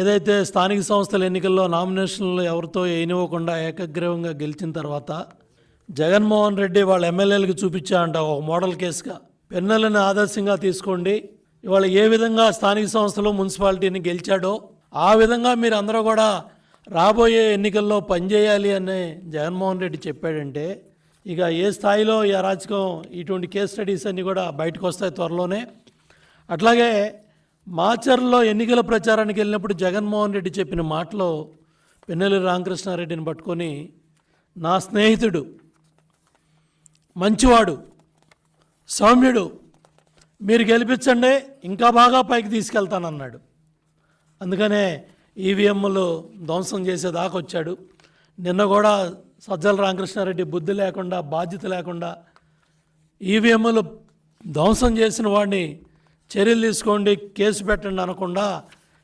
ఏదైతే స్థానిక సంస్థల ఎన్నికల్లో నామినేషన్లు ఎవరితో వేయనివ్వకుండా ఏకగ్రీవంగా గెలిచిన తర్వాత జగన్మోహన్ రెడ్డి వాళ్ళ ఎమ్మెల్యేలకు చూపించా అంట ఒక మోడల్ కేసుగా. పెన్నెలను ఆదర్శంగా తీసుకోండి. ఇవాళ ఏ విధంగా స్థానిక సంస్థలు మున్సిపాలిటీని గెలిచాడో ఆ విధంగా మీరు అందరూ కూడా రాబోయే ఎన్నికల్లో పనిచేయాలి అని జగన్మోహన్ రెడ్డి చెప్పాడంటే ఇక ఏ స్థాయిలో ఈ అరాచకం ఇటువంటి కేస్ స్టడీస్ అన్నీ కూడా బయటకు వస్తాయి త్వరలోనే. అట్లాగే మాచర్లో ఎన్నికల ప్రచారానికి వెళ్ళినప్పుడు జగన్మోహన్ రెడ్డి చెప్పిన మాటలో పెన్నెల్లి రామకృష్ణారెడ్డిని పట్టుకొని నా స్నేహితుడు మంచివాడు సౌమ్యుడు మీరు గెలిపించండి ఇంకా బాగా పైకి తీసుకెళ్తానన్నాడు. అందుకనే ఈవీఎంలు ధ్వంసం చేసేదాకా వచ్చాడు. నిన్న కూడా సజ్జల రామకృష్ణారెడ్డి బుద్ధి లేకుండా బాధ్యత లేకుండా ఈవీఎంలు ధ్వంసం చేసిన వాడిని చర్యలు తీసుకోండి కేసు పెట్టండి అనకుండా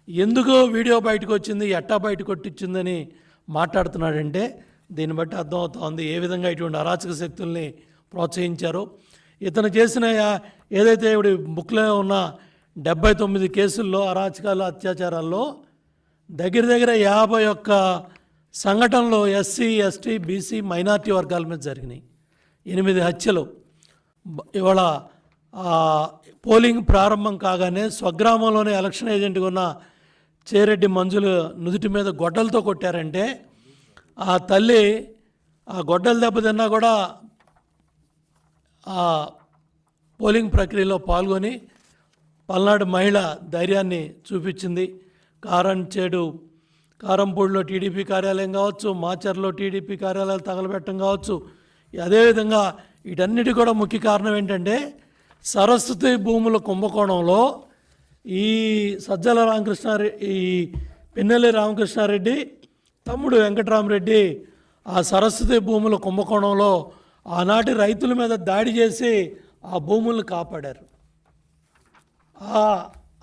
ఎందుకు వీడియో బయటకు వచ్చింది ఎట్టా బయటకు కొట్టించిందని మాట్లాడుతున్నాడంటే దీన్ని బట్టి అర్థమవుతోంది ఏ విధంగా ఇటువంటి అరాచక శక్తుల్ని ప్రోత్సహించారు. ఇతను చేసిన ఏదైతే ఇప్పుడు బుక్లో ఉన్న డెబ్బై తొమ్మిది కేసుల్లో అరాచకాలు అత్యాచారాల్లో దగ్గర దగ్గర యాభై ఒక్క సంఘటనలు ఎస్సీ ఎస్టీ బీసీ మైనార్టీ వర్గాల మీద జరిగినాయి. ఎనిమిది హత్యలు. ఇవాళ పోలింగ్ ప్రారంభం కాగానే స్వగ్రామంలోనే ఎలక్షన్ ఏజెంట్గా ఉన్న చేరెడ్డి మంజులు నుదుటి మీద గొడ్డలతో కొట్టారంటే ఆ తల్లి ఆ గొడ్డలు దెబ్బతిన్నా కూడా ఆ పోలింగ్ ప్రక్రియలో పాల్గొని పల్నాడు మహిళ ధైర్యాన్ని చూపించింది. కారం చేడు కారంపూడిలో టీడీపీ కార్యాలయం కావచ్చు మాచర్లో టీడీపీ కార్యాలయాలు తగలబెట్టడం కావచ్చు అదేవిధంగా వీటన్నిటి కూడా ముఖ్య కారణం ఏంటంటే సరస్వతి భూముల కుంభకోణంలో ఈ సజ్జల రామకృష్ణారెడ్డి ఈ పిన్నెల్లి రామకృష్ణారెడ్డి తమ్ముడు వెంకటరామరెడ్డి ఆ సరస్వతి భూముల కుంభకోణంలో ఆనాటి రైతుల మీద దాడి చేసి ఆ భూములను కాపాడారు.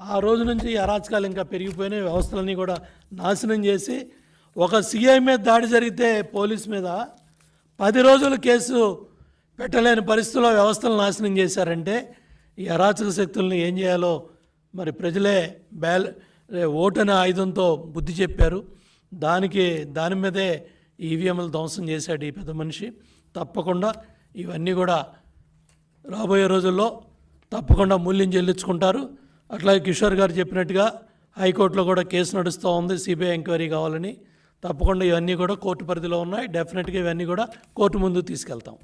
ఆ రోజు నుంచి ఈ అరాచకాలు ఇంకా పెరిగిపోయినాయి వ్యవస్థలన్నీ కూడా నాశనం చేసి ఒక సీఐ మీద దాడి జరిగితే పోలీస్ మీద పది రోజులు కేసు పెట్టలేని పరిస్థితుల్లో వ్యవస్థలు నాశనం చేశారంటే ఈ అరాచక శక్తుల్ని ఏం చేయాలో మరి ప్రజలే బ్యాల్ ఓటు అనే ఆయుధంతో బుద్ధి చెప్పారు. దానికి దాని మీదే ఈవీఎంలు ధ్వంసం చేశాడు ఈ పెద్ద మనిషి. తప్పకుండా ఇవన్నీ కూడా రాబోయే రోజుల్లో తప్పకుండా మూల్యం చెల్లించుకుంటారు. అట్లాగే కిషోర్ గారు చెప్పినట్టుగా హైకోర్టులో కూడా కేసు నడుస్తూ ఉంది. సిబిఐ ఎంక్వైరీ కావాలని. తప్పకుండా ఇవన్నీ కూడా కోర్టు పరిధిలో ఉన్నాయి. డెఫినెట్గా ఇవన్నీ కూడా కోర్టు ముందు తీసుకెళ్తాం.